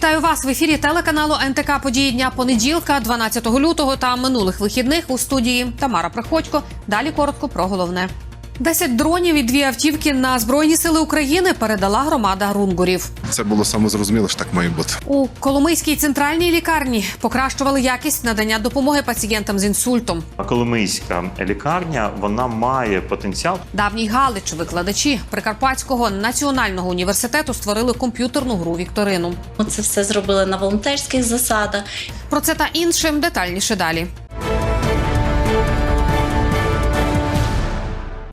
Вітаю вас в ефірі телеканалу НТК Події дня понеділка, 12 лютого та минулих вихідних у студії Тамара Приходько. Далі коротко про головне. Десять дронів і дві автівки на збройні сили України передала громада Рунгурів. Це було самозрозуміло, що так має бути. У Коломийській центральній лікарні покращували якість надання допомоги пацієнтам з інсультом. Коломийська лікарня вона має потенціал. Давній Галич викладачі Прикарпатського національного університету створили комп'ютерну гру Вікторину. Це все зробили на волонтерських засадах. Про це та іншим детальніше далі.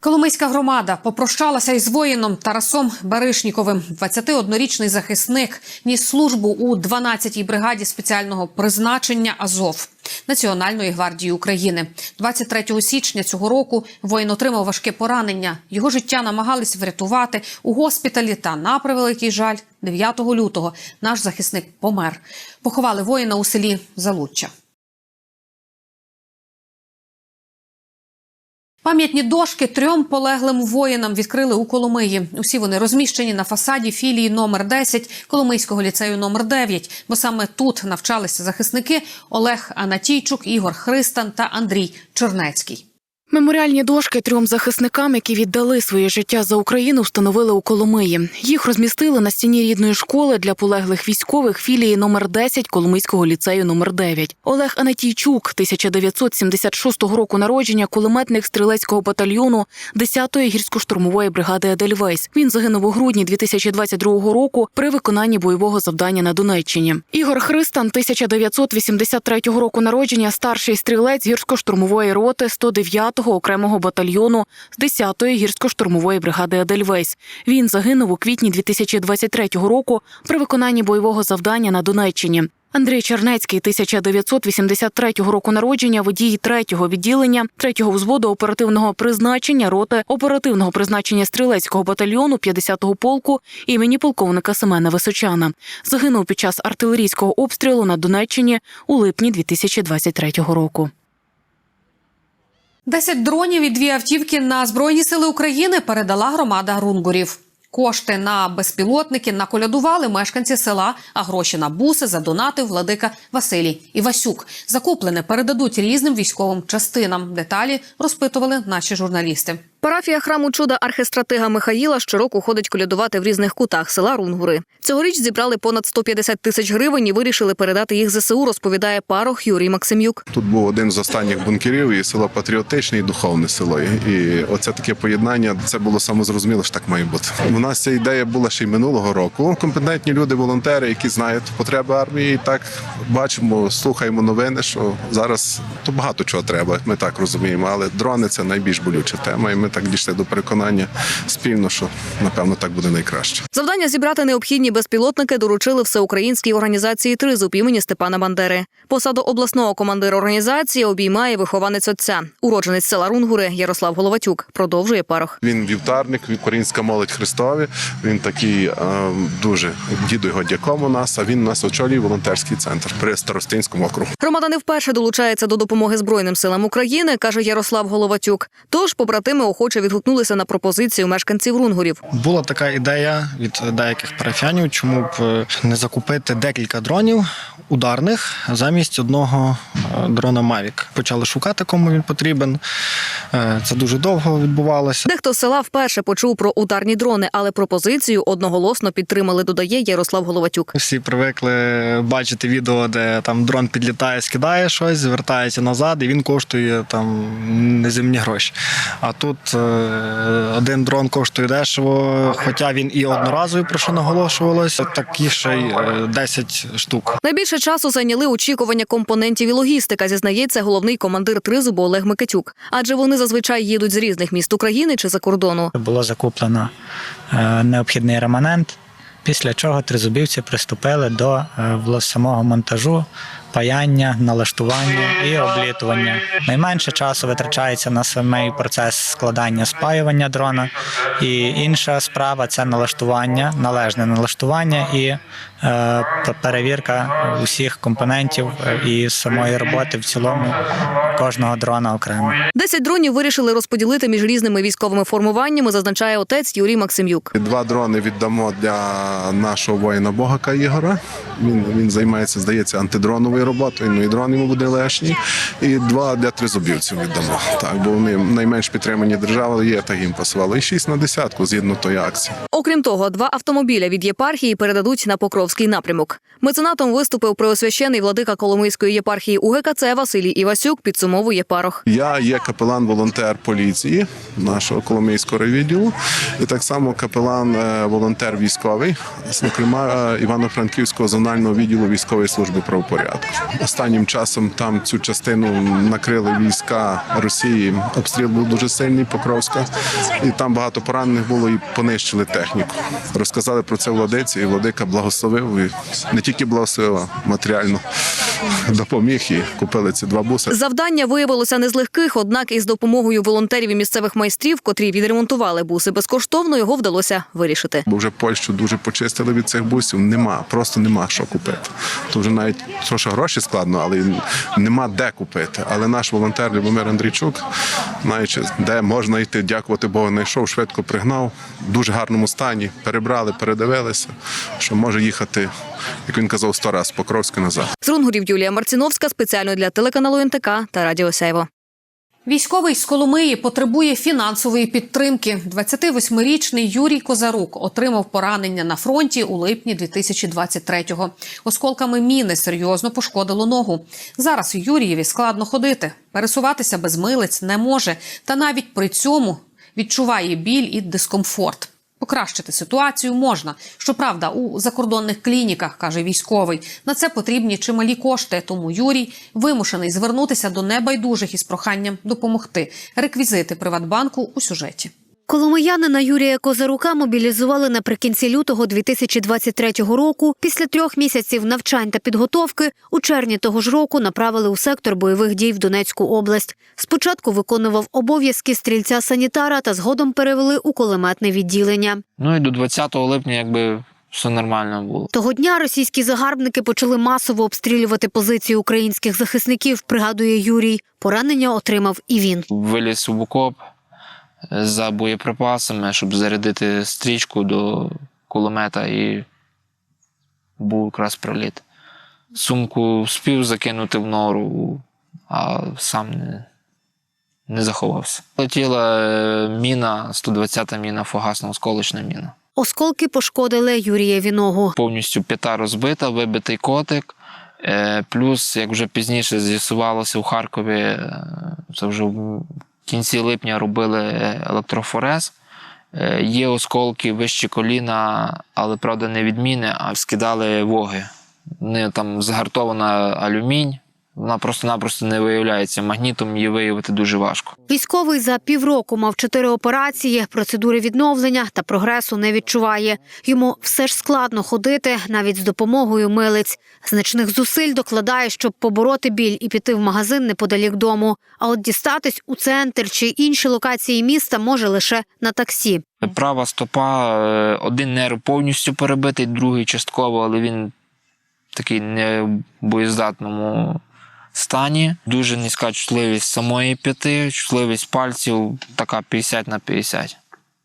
Коломийська громада попрощалася із воїном Тарасом Баришніковим. 21-річний захисник ніс службу у 12-й бригаді спеціального призначення Азов Національної гвардії України. 23 січня цього року воїн отримав важке поранення. Його життя намагались врятувати у госпіталі. Та на превеликий жаль, 9 лютого наш захисник помер. Поховали воїна у селі Залуччя. Пам'ятні дошки трьом полеглим воїнам відкрили у Коломиї. Усі вони розміщені на фасаді філії номер 10 Коломийського ліцею номер 9 бо саме тут навчалися захисники Олег Анатійчук, Ігор Христан та Андрій Чернецький. Меморіальні дошки трьом захисникам, які віддали своє життя за Україну, встановили у Коломиї. Їх розмістили на стіні рідної школи для полеглих військових філії номер 10 Коломийського ліцею номер 9 Олег Анатійчук, 1976 року народження, кулеметник стрілецького батальйону 10-ї гірсько-штурмової бригади Едельвейс. Він загинув у грудні 2022 року при виконанні бойового завдання на Донеччині. Ігор Христан, 1983 року народження, старший стрілець гірсько-штурмової роти 109-го окремого батальйону з 10-ї гірсько-штурмової бригади Едельвейс. Він загинув у квітні 2023 року при виконанні бойового завдання на Донеччині. Андрій Чернецький, 1983 року народження, водій 3-го відділення, 3-го взводу оперативного призначення роти оперативного призначення стрілецького батальйону 50-го полку імені полковника Семена Височана. Загинув під час артилерійського обстрілу на Донеччині у липні 2023 року. Десять дронів і дві автівки на збройні сили України передала громада Рунгурів. Кошти на безпілотники наколядували мешканці села, а гроші на буси задонатив владика Василій Івасюк. Закуплене передадуть різним військовим частинам. Деталі розпитували наші журналісти. Парафія храму чуда архистратига Михаїла щороку ходить колядувати в різних кутах села Рунгури. Цьогоріч зібрали понад 150 тисяч гривень і вирішили передати їх ЗСУ, розповідає парох Юрій Максимюк. Тут був один з останніх бункерів, і село патріотичне і духовне село. І оце таке поєднання. Це було самозрозуміло, що так має бути. У нас ця ідея була ще й минулого року. Компетентні люди, волонтери, які знають потреби армії. І так бачимо, слухаємо новини, що зараз то багато чого треба. Ми так розуміємо, але дрони це найбільш болюча тема. І ми так дійшли до переконання спільно, що напевно так буде найкраще. Завдання зібрати необхідні безпілотники доручили всеукраїнській організації Тризуб імені Степана Бандери. Посаду обласного командира організації обіймає вихованець отця, уродженець села Рунгури Ярослав Головатюк. Продовжує парох. Він вівтарник, українська молодь Христові. Він такий е, дуже діду його дяком у нас. А він у нас очолює волонтерський центр при старостинському округу. Громада не вперше долучається до допомоги Збройним силам України, каже Ярослав Головатюк. Тож побратими охоче відгукнулися на пропозицію мешканців Рунгурів. Була така ідея від деяких парафіянів, чому б е, не закупити декілька дронів ударних замість одного е, дрона Mavic. Почали шукати, кому він потрібен. Е, Це дуже довго відбувалося. Дехто з села вперше почув про ударні дрони, але пропозицію одноголосно підтримали, додає Ярослав Головатюк. Всі привикли бачити відео, де там дрон підлітає, скидає щось, звертається назад, і він коштує там неземні гроші. А тут один дрон коштує дешево, хоча він і одноразовий, про що наголошувалося, такі ще й е, 10 штук. Найбільше часу зайняли очікування компонентів і логістика, зізнається головний командир тризубу Олег Микитюк. Адже вони зазвичай їдуть з різних міст України чи за кордону. було закуплено е, необхідний реманент, після чого тризубівці приступили до е, самого монтажу, паяння, налаштування і облітування. Найменше часу витрачається на самий процес складання спаювання дрона. І інша справа це налаштування, належне налаштування і перевірка усіх компонентів е, і самої роботи в цілому кожного дрона окремо. Десять дронів вирішили розподілити між різними військовими формуваннями, зазначає отець Юрій Максимюк. Два дрони віддамо для нашого воїна Богака Ігора. Він, він займається, здається, антидроновою роботою. Ну і дрон йому буде лишній. І два для тризубівців віддамо. Так, бо вони найменш підтримані держави є, так їм пасувало. І шість на десятку згідно тої акції. Окрім того, два автомобіля від єпархії передадуть на Покровський напрямок. Меценатом виступив преосвящений владика Коломийської єпархії УГКЦ Василій Івасюк. Підсумовує парох. Я є капелан-волонтер поліції нашого Коломийського райвідділу, і так само капелан-волонтер військовий, зокрема е, Івано-Франківського зонального відділу військової служби правопорядку. Останнім часом там цю частину накрили війська Росії. Обстріл був дуже сильний, Покровська, і там багато поранених було і понищили техніку. Розказали про це владиці, і владика благословив і не тільки благословив, а матеріально допоміг і купили ці два буси. Завдання виявилося не з легких, однак із допомогою волонтерів і місцевих майстрів, котрі відремонтували буси безкоштовно, його вдалося вирішити. Бо вже Польщу дуже почистили від цих бусів. Нема, просто нема що купити. То вже навіть що гроші складно, але нема де купити. Але наш волонтер Любомир Андрійчук, знаючи, де можна йти, дякувати Богу, знайшов, швидко пригнав, в дуже гарному стані. Перебрали, передивилися, що може їхати, як він казав, сто раз Покровська назад. З Рунгурів Юлія Марціновська спеціально для телеканалу НТК та Радіо Сяйво. Військовий з Коломиї потребує фінансової підтримки. 28-річний Юрій Козарук отримав поранення на фронті у липні 2023-го. Осколками міни серйозно пошкодило ногу. Зараз Юрієві складно ходити, пересуватися без милиць не може, та навіть при цьому відчуває біль і дискомфорт. Покращити ситуацію можна. Щоправда, у закордонних клініках, каже військовий, на це потрібні чималі кошти. Тому Юрій вимушений звернутися до небайдужих із проханням допомогти. Реквізити Приватбанку у сюжеті. Коломиянина Юрія Козарука мобілізували наприкінці лютого 2023 року. Після трьох місяців навчань та підготовки у червні того ж року направили у сектор бойових дій в Донецьку область. Спочатку виконував обов'язки стрільця-санітара та згодом перевели у кулеметне відділення. Ну і до 20 липня якби все нормально було. Того дня російські загарбники почали масово обстрілювати позиції українських захисників. Пригадує Юрій. Поранення отримав і він. Виліз в окоп за боєприпасами, щоб зарядити стрічку до кулемета і був якраз приліт. Сумку спів закинути в нору, а сам не, не заховався. Летіла е, міна, 120-та міна, фугасна осколочна міна. Осколки пошкодили Юрієві ногу. повністю п'ята розбита, вибитий котик. Е, Плюс, як вже пізніше з'ясувалося у Харкові, е, це вже кінці липня робили електрофорез. Е, Є осколки вище коліна, але правда не відміни, а скидали воги. Не там загартована алюмінь, вона просто-напросто не виявляється. Магнітом її виявити дуже важко. Військовий за півроку мав чотири операції, процедури відновлення та прогресу не відчуває. Йому все ж складно ходити навіть з допомогою милиць. Значних зусиль докладає, щоб побороти біль і піти в магазин неподалік дому. А от дістатись у центр чи інші локації міста може лише на таксі. Права стопа, е, один нерв повністю перебитий, другий частково, але він такий не в боєздатному стані. Дуже низька чутливість самої п'яти, чутливість пальців така 50 на 50.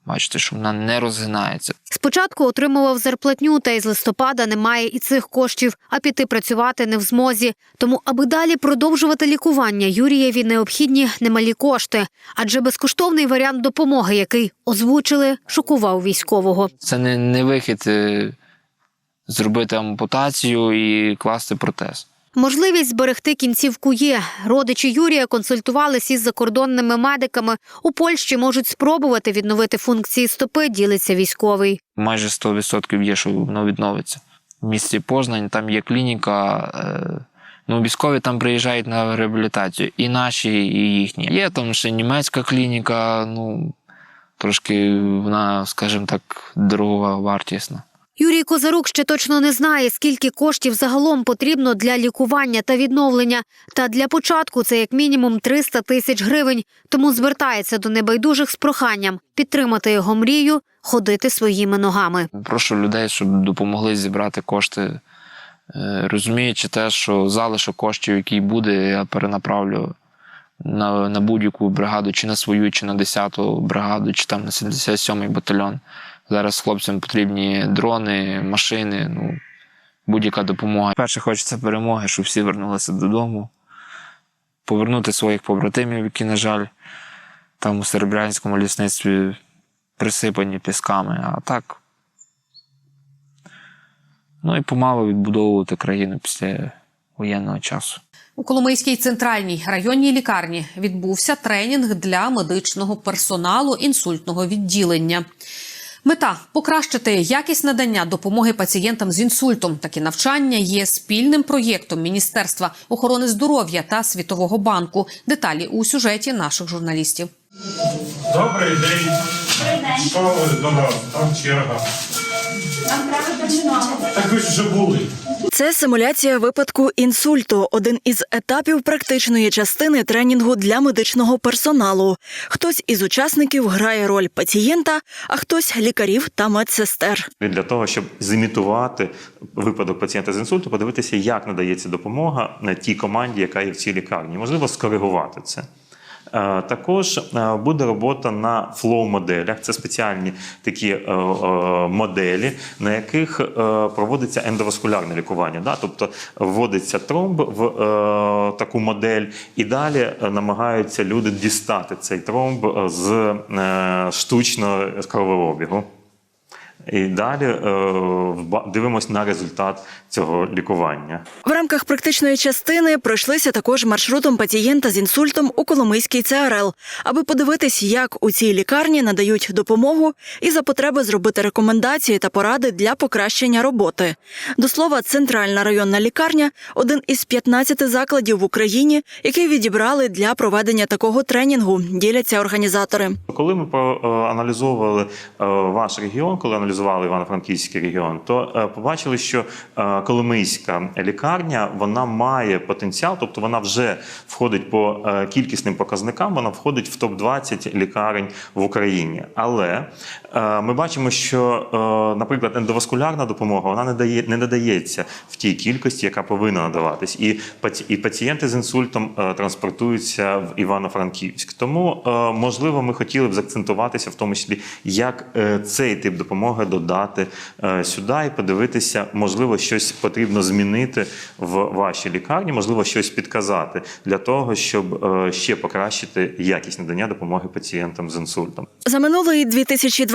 Бачите, що вона не розгинається. Спочатку отримував зарплатню, та із листопада немає і цих коштів, а піти працювати не в змозі. Тому, аби далі продовжувати лікування, Юрієві необхідні немалі кошти, адже безкоштовний варіант допомоги, який озвучили, шокував військового. Це не, не вихід е, зробити ампутацію і класти протез. Можливість зберегти кінцівку є. Родичі Юрія консультувались із закордонними медиками. У Польщі можуть спробувати відновити функції стопи, ділиться військовий. Майже 100% є, що воно відновиться. В місті Познань там є клініка. Е, ну, військові там приїжджають на реабілітацію. І наші, і їхні. Є там ще німецька клініка, ну трошки вона, скажімо так, дорога вартісна. Юрій Козарук ще точно не знає, скільки коштів загалом потрібно для лікування та відновлення. Та для початку це як мінімум 300 тисяч гривень. Тому звертається до небайдужих з проханням підтримати його мрію, ходити своїми ногами. Прошу людей, щоб допомогли зібрати кошти, е, розуміючи те, що залишок коштів, який буде, я перенаправлю на, на будь-яку бригаду, чи на свою, чи на 10-ту бригаду, чи там на 77-й батальйон. Зараз хлопцям потрібні дрони, машини. Ну, будь-яка допомога. Перше хочеться перемоги, щоб всі вернулися додому, повернути своїх побратимів, які, на жаль, там у Серебрянському лісництві присипані пісками. А так. Ну і помалу відбудовувати країну після воєнного часу. У Коломийській центральній районній лікарні відбувся тренінг для медичного персоналу інсультного відділення. Мета покращити якість надання допомоги пацієнтам з інсультом. Такі навчання є спільним проєктом Міністерства охорони здоров'я та Світового банку. Деталі у сюжеті наших журналістів. Добрий день. Добрий день. Добрий день. Добрий день. Добрий день. Добрий терміново. Так ви ж вже були. Це симуляція випадку інсульту, один із етапів практичної частини тренінгу для медичного персоналу. Хтось із учасників грає роль пацієнта, а хтось лікарів та медсестер. Для того, щоб зімітувати випадок пацієнта з інсульту, подивитися, як надається допомога на тій команді, яка є в цій лікарні. Можливо, скоригувати це. Е, Також е, буде робота на флоу-моделях. Це спеціальні такі е, моделі, на яких проводиться ендоваскулярне лікування. Тобто вводиться тромб в таку модель, і далі намагаються люди дістати цей тромб з штучного кровообігу. І далі е, дивимось на результат цього лікування. В рамках практичної частини пройшлися також маршрутом пацієнта з інсультом у Коломийський ЦРЛ, аби подивитись, як у цій лікарні надають допомогу і за потреби зробити рекомендації та поради для покращення роботи. До слова, центральна районна лікарня один із 15 закладів в Україні, які відібрали для проведення такого тренінгу. Діляться організатори. Коли ми проаналізовували е, ваш регіон, коли аналізували Івано-Франківський регіон, то е, побачили, що е, Коломийська лікарня вона має потенціал, тобто вона вже входить по е, кількісним показникам, вона входить в топ 20 лікарень в Україні. Але ми бачимо, що, е, наприклад, ендоваскулярна допомога вона не дає не надається в тій кількості, яка повинна надаватись, і і пацієнти з інсультом е, транспортуються в Івано-Франківськ. Тому, е, можливо, ми хотіли б заакцентуватися в тому числі, як е, цей тип допомоги додати е, сюди і подивитися, можливо, щось потрібно змінити в вашій лікарні, можливо, щось підказати для того, щоб е, ще покращити якість надання допомоги пацієнтам з інсультом. За минулий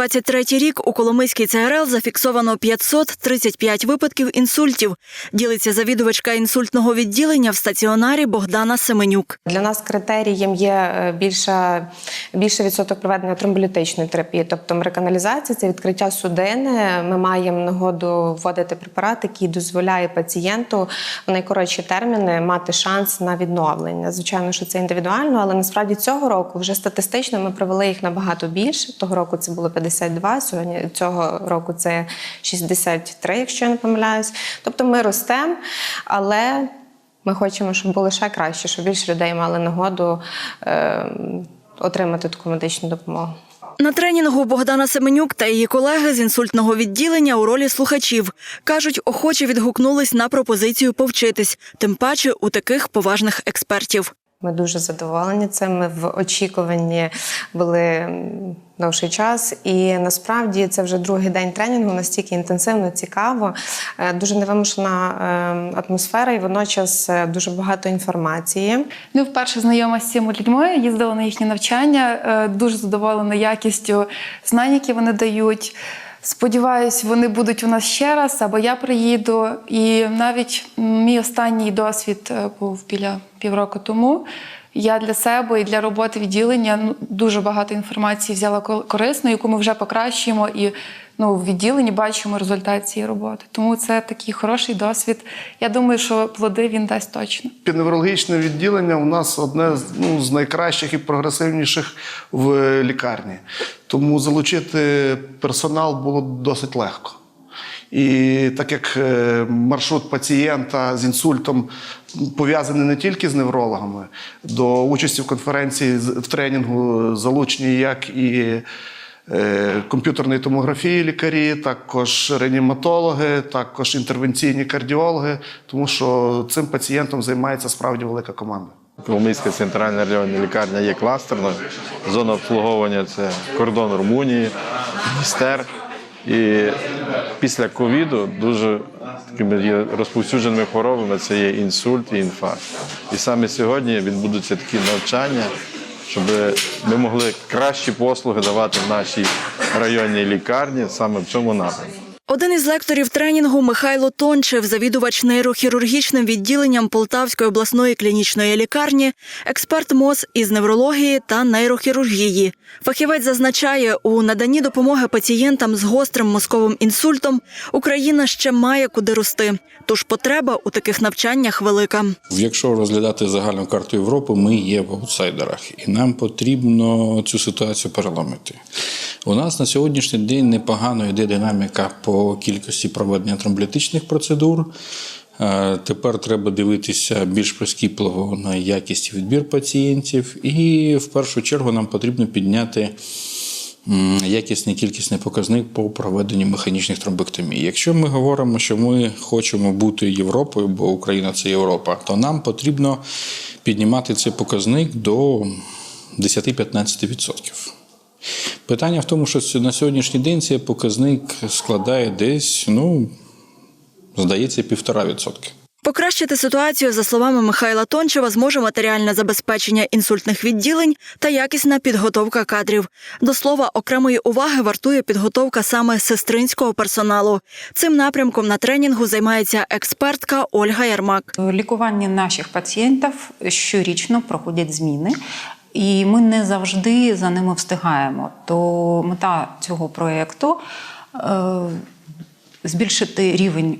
2023 рік у Коломийській ЦРЛ зафіксовано 535 випадків інсультів. Ділиться завідувачка інсультного відділення в стаціонарі Богдана Семенюк. Для нас критерієм є е, більша, більший відсоток проведення тромболітичної терапії, тобто реканалізація це відкриття судини. Ми маємо нагоду вводити препарат, який дозволяє пацієнту в найкоротші терміни мати шанс на відновлення. Звичайно, що це індивідуально, але насправді цього року вже статистично ми провели їх набагато більше. Того року це було 52, сьогодні цього року це 63, якщо я не помиляюсь. Тобто ми ростемо, але ми хочемо, щоб було ще краще, щоб більше людей мали нагоду е, отримати таку медичну допомогу. На тренінгу Богдана Семенюк та її колеги з інсультного відділення у ролі слухачів кажуть, охоче відгукнулись на пропозицію повчитись, тим паче у таких поважних експертів. Ми дуже задоволені цим. Ми в очікуванні були довший час, і насправді це вже другий день тренінгу, настільки інтенсивно, цікаво, е, дуже невимушена е, атмосфера, і водночас е, дуже багато інформації. Ну, вперше знайома з цими людьми, їздила на їхні навчання, е, дуже задоволена якістю знань, які вони дають. Сподіваюсь, вони будуть у нас ще раз, або я приїду. І навіть мій останній досвід е, був біля півроку тому. Я для себе і для роботи відділення ну, дуже багато інформації взяла корисну, яку ми вже покращуємо і ну, в відділенні бачимо результат цієї роботи. Тому це такий хороший досвід. Я думаю, що плоди він дасть точно. Неврологічне відділення у нас одне ну, з найкращих і прогресивніших в лікарні. Тому залучити персонал було досить легко. І так як е, маршрут пацієнта з інсультом пов'язаний не тільки з неврологами, до участі в конференції в тренінгу залучені як і е, комп'ютерної томографії лікарі, також реаніматологи, також інтервенційні кардіологи, тому що цим пацієнтом займається справді велика команда. Коломийська центральна районна лікарня є кластерною. Зона обслуговування це кордон Румунії, Дністер. І після ковіду дуже такими є розповсюдженими хворобами це є інсульт і інфаркт. І саме сьогодні відбудуться такі навчання, щоб ми могли кращі послуги давати в нашій районній лікарні саме в цьому напрямку. Один із лекторів тренінгу Михайло Тончев, завідувач нейрохірургічним відділенням Полтавської обласної клінічної лікарні, експерт МОЗ із неврології та нейрохірургії. Фахівець зазначає, у наданні допомоги пацієнтам з гострим мозковим інсультом Україна ще має куди рости. Тож потреба у таких навчаннях велика. Якщо розглядати загальну карту Європи, ми є в аутсайдерах, і нам потрібно цю ситуацію переломити. У нас на сьогоднішній день непогано йде динаміка по кількості проведення тромболітичних процедур. Е, Тепер треба дивитися більш прискіпливо на якість відбір пацієнтів, і в першу чергу нам потрібно підняти якісний кількісний показник по проведенню механічних тромбектомій. Якщо ми говоримо, що ми хочемо бути Європою, бо Україна це Європа, то нам потрібно піднімати цей показник до 10-15%. Питання в тому, що на сьогоднішній день цей показник складає десь, ну, здається, півтора відсотки. Покращити ситуацію, за словами Михайла Тончева, зможе матеріальне забезпечення інсультних відділень та якісна підготовка кадрів. До слова, окремої уваги вартує підготовка саме сестринського персоналу. Цим напрямком на тренінгу займається експертка Ольга Ярмак. Лікування наших пацієнтів щорічно проходять зміни. І ми не завжди за ними встигаємо. То мета цього проєкту е, збільшити рівень,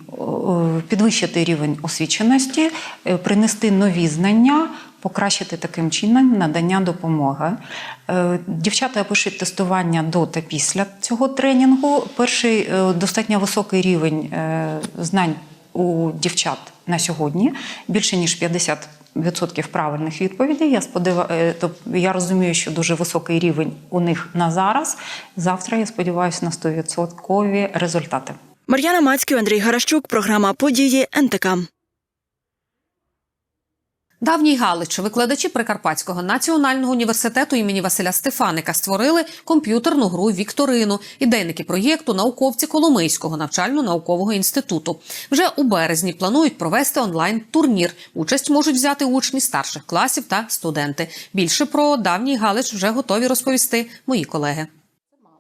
підвищити рівень освіченості, е, принести нові знання, покращити таким чином надання допомоги. Е, Дівчата пишуть тестування до та після цього тренінгу. Перший достатньо високий рівень знань у дівчат на сьогодні, більше ніж 50 Відсотків правильних відповідей. Я сподіваю, тобто я розумію, що дуже високий рівень у них на зараз. Завтра я сподіваюся на 100% результати. Мар'яна Мацьків, Андрій Гаращук, програма Події НТК. Давній Галич, викладачі Прикарпатського національного університету імені Василя Стефаника створили комп'ютерну гру Вікторину. Ідейники проєкту науковці Коломийського навчально-наукового інституту. Вже у березні планують провести онлайн-турнір. Участь можуть взяти учні старших класів та студенти. Більше про давній Галич вже готові розповісти мої колеги.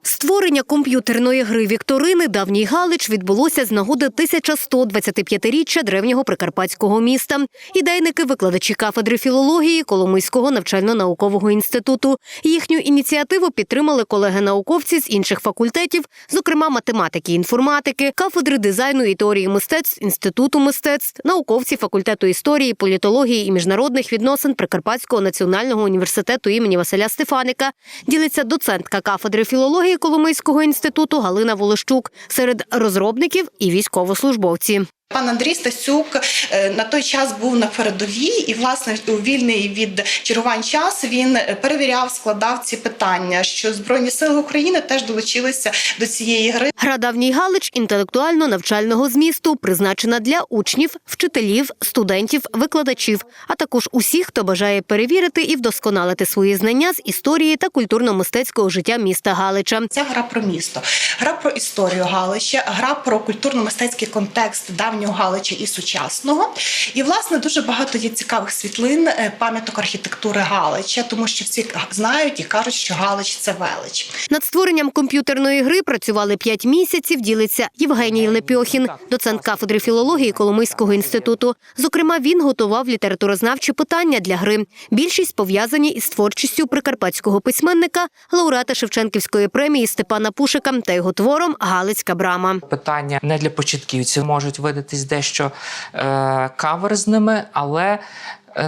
Створення комп'ютерної гри Вікторини Давній Галич відбулося з нагоди 1125-річчя древнього прикарпатського міста. Ідейники, викладачі кафедри філології Коломийського навчально-наукового інституту. Їхню ініціативу підтримали колеги-науковці з інших факультетів, зокрема математики, інформатики, кафедри дизайну і теорії мистецтв інституту мистецтв, науковці факультету історії, політології і міжнародних відносин Прикарпатського національного університету імені Василя Стефаника. Ділиться доцентка кафедри філології Коломийського інституту Галина Волощук серед розробників і військовослужбовці. Пан Андрій Стасюк е, на той час був на передовій, і власне у вільний від чергувань час він перевіряв, складав ці питання. Що збройні сили України теж долучилися до цієї гри. Гра Давній Галич інтелектуально-навчального змісту призначена для учнів, вчителів, студентів, викладачів, а також усіх, хто бажає перевірити і вдосконалити свої знання з історії та культурно-мистецького життя міста Галича. Ця гра про місто, гра про історію Галича, гра про культурно-мистецький контекст давнього Галича і сучасного. І власне дуже багато є цікавих світлин, е, пам'яток архітектури Галича, тому що всі знають і кажуть, що Галич це велич. Над створенням комп'ютерної гри працювали п'ять місяців. Ділиться Євгеній Лепьохін, доцент кафедри філології Коломийського інституту. Зокрема, він готував літературознавчі питання для гри. Більшість пов'язані із творчістю прикарпатського письменника, лауреата Шевченківської премії Степана Пушика та його твором Галицька брама. питання не для початківців можуть видатись дещо е, каверзними, але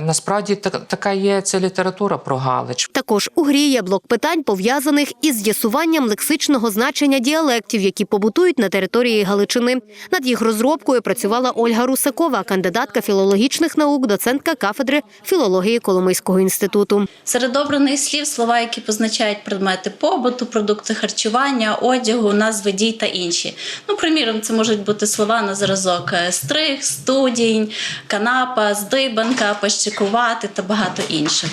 насправді так, така є ця література про Галич. Також у грі є блок питань, пов'язаних із з'ясуванням лексичного значення діалектів, які побутують на території Галичини. Над їх розробкою працювала Ольга Русакова, кандидатка філологічних наук, доцентка кафедри філології Коломийського інституту. Серед обраних слів слова, які позначають предмети побуту, продукти харчування, одягу, назви дій та інші. Ну, приміром, це можуть бути слова на зразок е, стриг, студінь, канапа, здибанка, пащ та багато інших.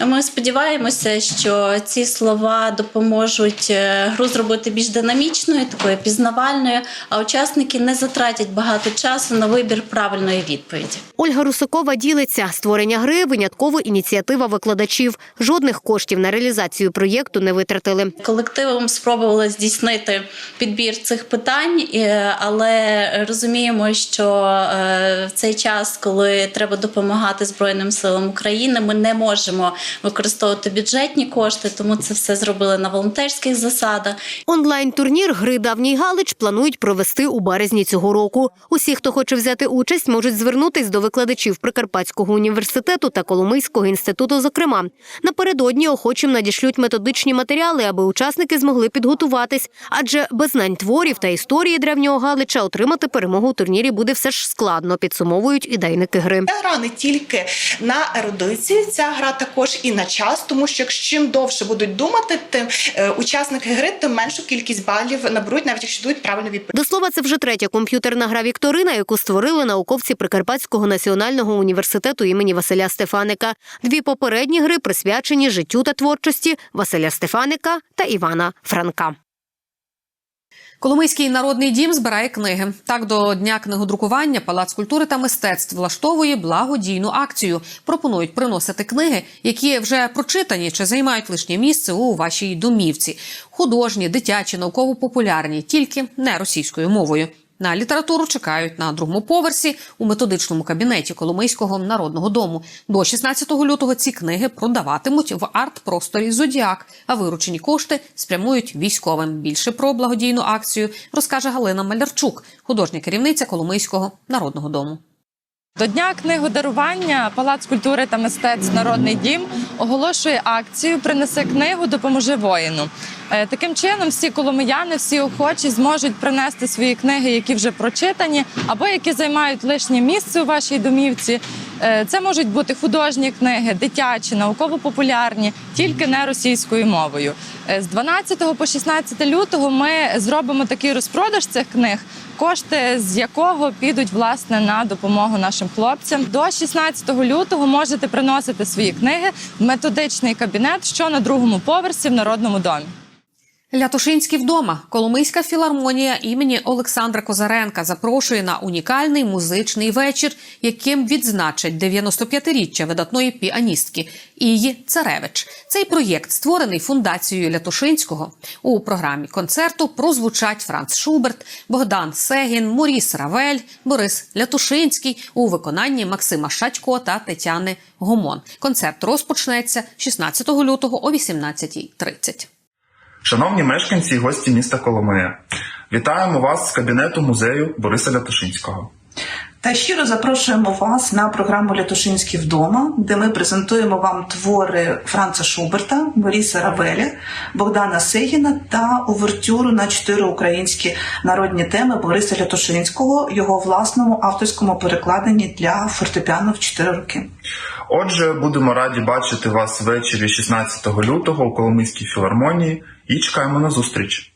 Ми сподіваємося, що ці слова допоможуть е, гру зробити більш динамічною, такою пізнавальною, а учасники не затратять багато часу на вибір правильної відповіді. Ольга Русакова ділиться створення гри винятково ініціатива викладачів. Жодних коштів на реалізацію проєкту не витратили. Колективом спробували здійснити підбір цих питань, е, але розуміємо, що е, в цей час, коли треба допомагати Збройним силам України, ми не можемо використовувати бюджетні кошти, тому це все зробили на волонтерських засадах. Онлайн-турнір гри Давній Галич планують провести у березні цього року. Усі, хто хоче взяти участь, можуть звернутись до викладачів Прикарпатського університету та Коломийського інституту. Зокрема, напередодні охочим надішлють методичні матеріали, аби учасники змогли підготуватись. Адже без знань творів та історії древнього Галича отримати перемогу у турнірі буде все ж складно. Підсумовують ідейники гри. Ця гра не тільки на ерудицію, ця гра також і на час, тому що чим довше будуть думати, тим е, учасники гри, тим меншу кількість балів наберуть, навіть якщо дають правильну відповідь. До слова, це вже третя комп'ютерна гра Вікторина, яку створили науковці Прикарпатського національного університету імені Василя Стефаника. Дві попередні гри присвячені життю та творчості Василя Стефаника та Івана Франка. Коломийський народний дім збирає книги. Так, до дня книгодрукування Палац культури та мистецтв влаштовує благодійну акцію. Пропонують приносити книги, які вже прочитані чи займають лишнє місце у вашій домівці. Художні, дитячі, науково-популярні, тільки не російською мовою. На літературу чекають на другому поверсі у методичному кабінеті Коломийського народного дому. До 16 лютого ці книги продаватимуть в арт-просторі Зодіак, а виручені кошти спрямують військовим. Більше про благодійну акцію розкаже Галина Малярчук, художня керівниця Коломийського народного дому. До дня книгодарування Палац культури та мистецтв Народний дім оголошує акцію Принеси книгу, допоможи воїну. Е, Таким чином, всі коломияни, всі охочі зможуть принести свої книги, які вже прочитані, або які займають лишнє місце у вашій домівці. Е, Це можуть бути художні книги, дитячі, науково-популярні, тільки не російською мовою. Е, З 12 по 16 лютого ми зробимо такий розпродаж цих книг, кошти з якого підуть власне на допомогу нашим хлопцям. До 16 лютого можете приносити свої книги в методичний кабінет, що на другому поверсі в народному домі. Лятошинський вдома. Коломийська філармонія імені Олександра Козаренка запрошує на унікальний музичний вечір, яким відзначать 95-річчя видатної піаністки Ії Царевич. Цей проєкт створений фундацією Лятошинського. У програмі концерту прозвучать Франц Шуберт, Богдан Сегін, Моріс Равель, Борис Лятошинський у виконанні Максима Шатько та Тетяни Гомон. Концерт розпочнеться 16 лютого о 18.30. Шановні мешканці і гості міста Коломия, вітаємо вас з кабінету музею Бориса Лятошинського. Та щиро запрошуємо вас на програму Лятушинський вдома, де ми презентуємо вам твори Франца Шуберта, Бориса Равеля, Богдана Сегіна та увертюру на чотири українські народні теми Бориса Лятушинського, його власному авторському перекладенні для фортепіано в чотири роки. Отже, будемо раді бачити вас ввечері 16 лютого у Коломийській філармонії і чекаємо на зустріч.